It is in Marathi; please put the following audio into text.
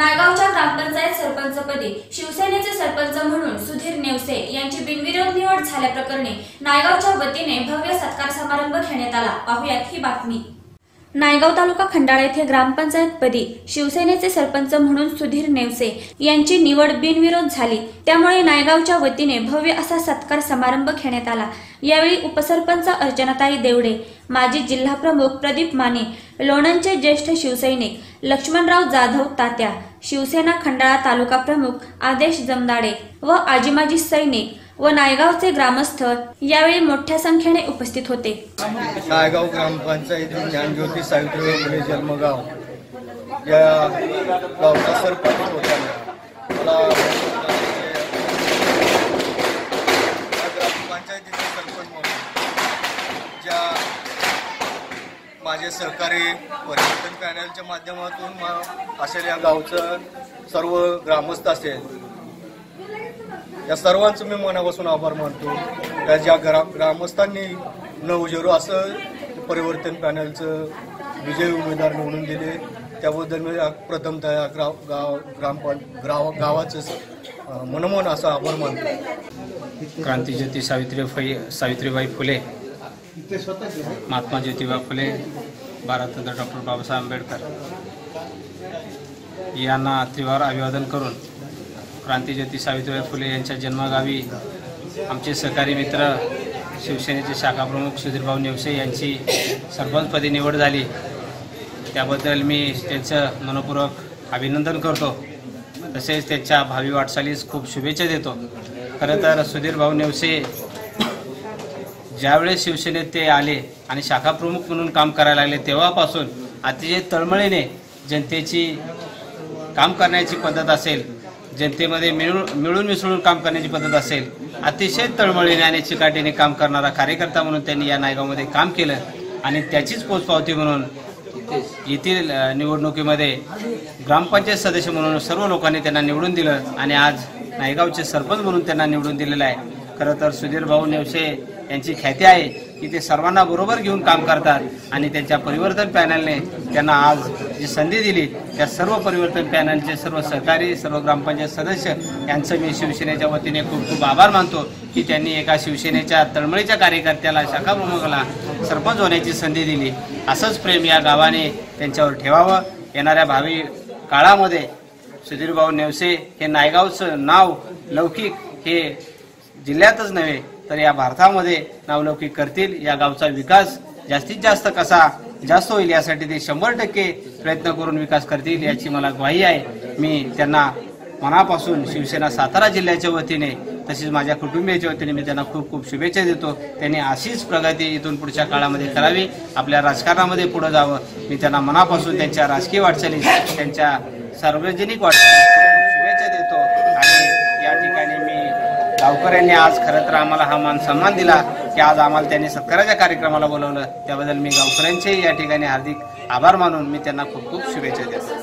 नायगावच्या ग्रामपंचायत सरपंचपदी शिवसेनेचे सरपंच म्हणून सुधीर नेवसे यांची बिनविरोध निवड झाल्याप्रकरणी नायगावच्या वतीने भव्य सत्कार समारंभ घेण्यात आला. पाहुयात ही बातमी. नायगाव तालुका खंडाळा येथे ग्रामपंचायतपदी शिवसेनेचे सरपंच म्हणून सुधीर नेवसे यांची निवड बिनविरोध झाली. त्यामुळे नायगावच्या वतीने भव्य असा सत्कार समारंभ घेण्यात आला. यावेळी उपसरपंच अर्चनाताई देवडे माजी जिल्हा प्रमुख प्रदीप माने लोणंदचे ज्येष्ठ शिवसैनिक लक्ष्मणराव जाधव तात्या शिवसेना खंडाळा तालुका प्रमुख आदेश जमदाडे व आजीमाजी सैनिक व नायगावचे ग्रामस्थ यावेळी मोठ्या संख्येने उपस्थित होते. नायगाव ग्रामपंचायत ज्ञानज्योती सावित्रीबाई फुले जन्मगाव. या गावचा सरपंच होता. मला ग्रामपंचायतीचे सरपंच म्हणून ज्या माझे सहकारी परिवर्तन पॅनलच्या माध्यमातून असेल या गावचं सर्व ग्रामस्थ असेल या सर्वांचं मी मनापासून आभार मानतो. त्या ज्या ग्रा ग्रामस्थांनी नऊ झिरो असं परिवर्तन पॅनलचं विजयी उमेदवार निवडून दिले त्याबद्दल मी प्रथमतः ग्राव गाव ग्रामपं ग्राव गावाचं मनमोहन असा आभार मानतो. क्रांतीज्योती सावित्री फै सावित्रीबाई फुले महात्मा ज्योतिबा फुले भारतरत्न डॉक्टर बाबासाहेब आंबेडकर यांना त्रिवार अभिवादन करून क्रांतीज्योती सावित्रीबाई फुले यांच्या जन्मगावी आमचे सहकारी मित्र शिवसेनेचे शाखाप्रमुख सुधीरभाऊ नेवसे यांची सरपंचपदी निवड झाली. त्याबद्दल मी त्यांचं मनपूर्वक अभिनंदन करतो. तसेच त्यांच्या भावी वाटचालीस खूप शुभेच्छा देतो. खरं तर सुधीरभाऊ नेवसे ज्यावेळेस शिवसेनेत ते आले आणि शाखाप्रमुख म्हणून काम करायला लागले तेव्हापासून अतिशय तळमळीने जनतेची काम करण्याची पद्धत असेल जनतेमध्ये मिळून मिळून मिसळून काम करण्याची पद्धत असेल अतिशय तळमळीने आणि चिकाटीने काम करणारा कार्यकर्ता म्हणून त्यांनी या नायगावमध्ये काम केलं आणि त्याचीच पोचपावती म्हणून येथील निवडणुकीमध्ये ग्रामपंचायत सदस्य म्हणून सर्व लोकांनी त्यांना निवडून दिलं आणि आज नायगावचे सरपंच म्हणून त्यांना निवडून दिलेलं आहे. खरं तर सुधीर भाऊ नेवसे यांची ख्याती आहे की ते सर्वांना बरोबर घेऊन काम करतात. आणि त्यांच्या परिवर्तन पॅनलने त्यांना आज जी संधी दिली त्या सर्व परिवर्तन पॅनलचे सर्व सहकारी सर्व ग्रामपंचायत सदस्य यांचं मी शिवसेनेच्या वतीने खूप खूप आभार मानतो की त्यांनी एका शिवसेनेच्या तळमळीच्या कार्यकर्त्याला शाखा प्रमुखाला सरपंच होण्याची संधी दिली. असंच प्रेम या गावाने त्यांच्यावर ठेवावं. येणाऱ्या भावी काळामध्ये सुधीरभाऊ नेवसे हे नायगावचं नाव लौकिक हे जिल्ह्यातच नव्हे तर या भारतामध्ये नावलौकिक करतील. या गावचा विकास जास्तीत जास्त कसा जास्त होईल यासाठी ते शंभर टक्के प्रयत्न करून विकास करतील याची मला ग्वाही आहे. मी त्यांना मनापासून शिवसेना सातारा जिल्ह्याच्या वतीने तसेच माझ्या कुटुंबियाच्या वतीने मी त्यांना खूप खूप शुभेच्छा देतो. त्यांनी अशीच प्रगती इथून पुढच्या काळामध्ये करावी. आपल्या राजकारणामध्ये पुढे जावं. मी त्यांना मनापासून त्यांच्या राजकीय वाटचालीस त्यांच्या सार्वजनिक वाटचालीस शुभेच्छा देतो. आणि गावकऱ्यांनी आज खरं तर आम्हाला हा मान सन्मान दिला की आज आम्हाला त्यांनी सत्काराच्या कार्यक्रमाला बोलवलं. त्याबद्दल मी गावकऱ्यांचे या ठिकाणी हार्दिक आभार मानून मी त्यांना खूप खूप शुभेच्छा देतो.